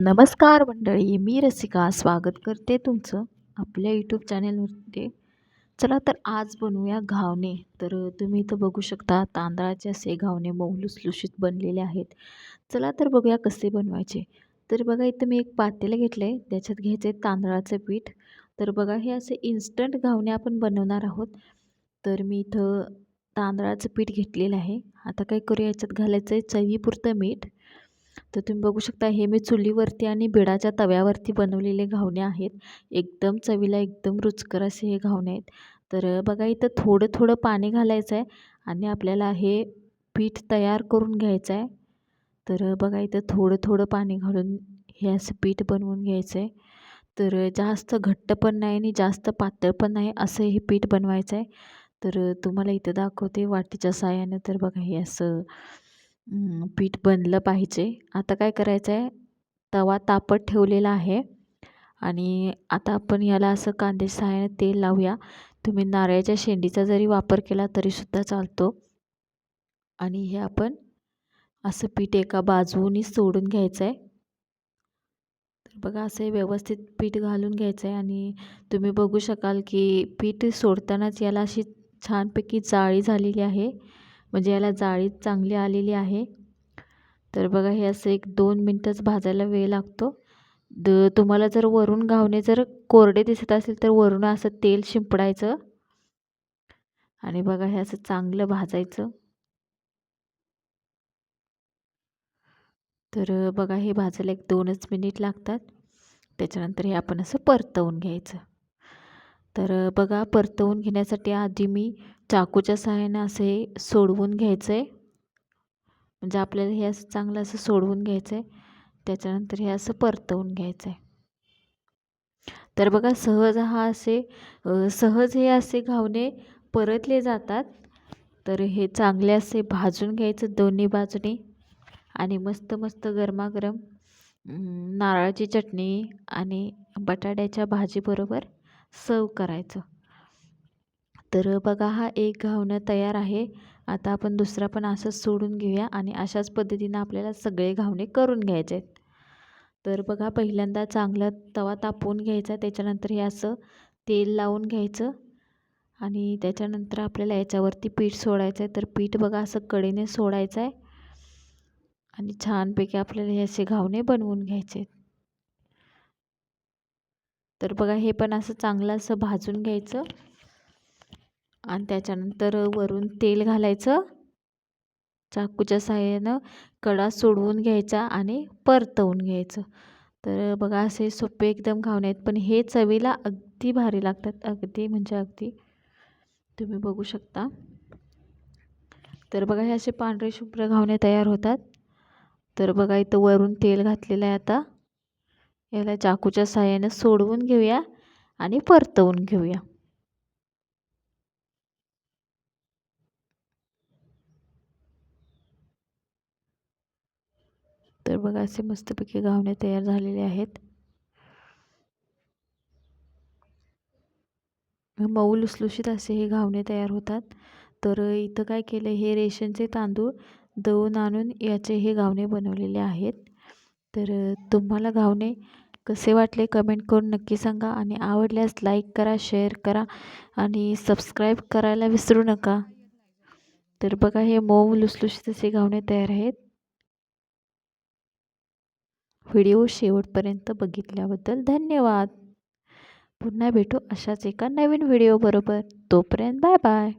नमस्कार मंडळी मी रसिका स्वागत करते तुमचं आपल्या यूट्यूब चॅनलवरती चला तर आज बनवूया घावणे. तर तुम्ही इथं बघू शकता तांदळाचे असे घावणे मऊ लुसलुशीत बनलेले आहेत. चला तर बघूया कसे बनवायचे. तर बघा इथं मी एक पातेलं घेतलं आहे त्याच्यात घ्यायचं आहे तांदळाचं पीठ. तर बघा हे असे इन्स्टंट घावणे आपण बनवणार आहोत. तर मी इथं तांदळाचं पीठ घेतलेलं आहे. आता काय करूया याच्यात घालायचं आहे चवीपुरतं मीठ. तर तुम्ही बघू शकता हे मी चुलीवरती आणि बिडाच्या तव्यावरती बनवलेले घावणे आहेत. एकदम चवीला एकदम रुचकर असे हे घावणे आहेत. तर बघा इथं थोडं थोडं पाणी घालायचं आहे आणि आपल्याला हे पीठ तयार करून घ्यायचं आहे. तर बघा इथं थोडं थोडं पाणी घालून हे असं पीठ बनवून घ्यायचं आहे. तर जास्त घट्ट पण नाही आणि जास्त पातळ पण नाही असं हे पीठ बनवायचं आहे. तर तुम्हाला इथं दाखवते वाटीच्या साह्यानं. तर बघा हे असं पीठ बनलं पाहिजे. आता काय करायचं आहे तवा तापत ठेवलेला आहे. आणि आता आपण याला असं कांदे सहाय्याने तेल लावूया. तुम्ही नारळाच्या शेंडीचा जरी वापर केला तरीसुद्धा चालतो. आणि हे आपण असं पीठ एका बाजूनी सोडून घ्यायचं आहे तर बघा असं व्यवस्थित पीठ घालून घ्यायचं आहे आणि तुम्ही बघू शकाल की पीठ सोडतानाच याला अशी छानपैकी जाळी झालेली आहे. म्हणजे याला जाळी चांगली आलेली आहे. तर बघा हे असं एक दोन मिनटंच भाजायला वेळ लागतो. द तुम्हाला जर वरून घावणे जर कोरडे दिसत असेल तर वरून असं तेल शिंपडायचं. आणि बघा हे असं चांगलं भाजायचं. तर बघा हे भाजायला एक दोनच मिनिट लागतात. त्याच्यानंतर हे आपण असं परतवून घ्यायचं. तर बघा परतवून घेण्यासाठी आधी मी चाकूच्या सहाय्याने असे सोडवून घ्यायचं. आहे म्हणजे आपल्याला हे असं चांगलं असं सोडवून घ्यायचं. आहे त्याच्यानंतर हे असं परतवून घ्यायचं. आहे तर बघा सहज हा असे सहज हे असे घावणे परतले जातात. तर हे चांगले असे भाजून घ्यायचं दोन्ही बाजूने. आणि मस्त मस्त गरमागरम नारळाची चटणी आणि बटाट्याच्या भाजीबरोबर सर्व करायचं. तर बघा हा एक घावणं तयार आहे. आता आपण दुसरा पण असंच सोडून घेऊया आणि अशाच पद्धतीनं आपल्याला सगळे घावणे करून घ्यायचे आहेत. तर बघा पहिल्यांदा चांगलं तवा तापवून घ्यायचा त्याच्यानंतर हे असं तेल लावून घ्यायचं आणि त्याच्यानंतर आपल्याला याच्यावरती पीठ सोडायचं आहे. तर पीठ बघा असं कडेने सोडायचं आहे आणि छानपैकी आपल्याला हे असे घावणे बनवून घ्यायचे आहेत. तर बघा हे पण असं चांगलं असं भाजून घ्यायचं. आणि त्याच्यानंतर वरून तेल घालायचं. चाकूच्या सहाय्यानं कडा सोडवून घ्यायचा आणि परतवून घ्यायचं. तर बघा असे सोपे एकदम घावणे आहेत. पण हे चवीला अगदी भारी लागतात. अगदी म्हणजे अगदी. तुम्ही बघू शकता. तर बघा हे असे पांढरे शुभ्र घावणे तयार होतात. तर बघा इथं वरून तेल घातलेलं आहे आता. याला चाकूच्या साहाय्यानं सोडवून घेऊया आणि परतवून घेऊया. तर बघा असे मस्तपैकी घावणे तयार झालेले आहेत. मऊ लुसलुशीत असे हे घावणे तयार होतात. तर इथं काय केलं हे रेशनचे तांदूळ दळून आणून याचे हे घावणे बनवलेले आहेत. तर तुम्हाला घावणे कसे वाटले कमेंट करून नक्की सांगा आणि आवडल्यास लाईक करा शेअर करा आणि सबस्क्राईब करायला विसरू नका. तर बघा हे मऊ लुसलुशीत असे घावणे तयार आहेत. व्हिडिओ शेवटपर्यंत बघितल्याबद्दल धन्यवाद. पुन्हा भेटू अशाच एका नवीन व्हिडिओबरोबर तोपर्यंत बाय बाय.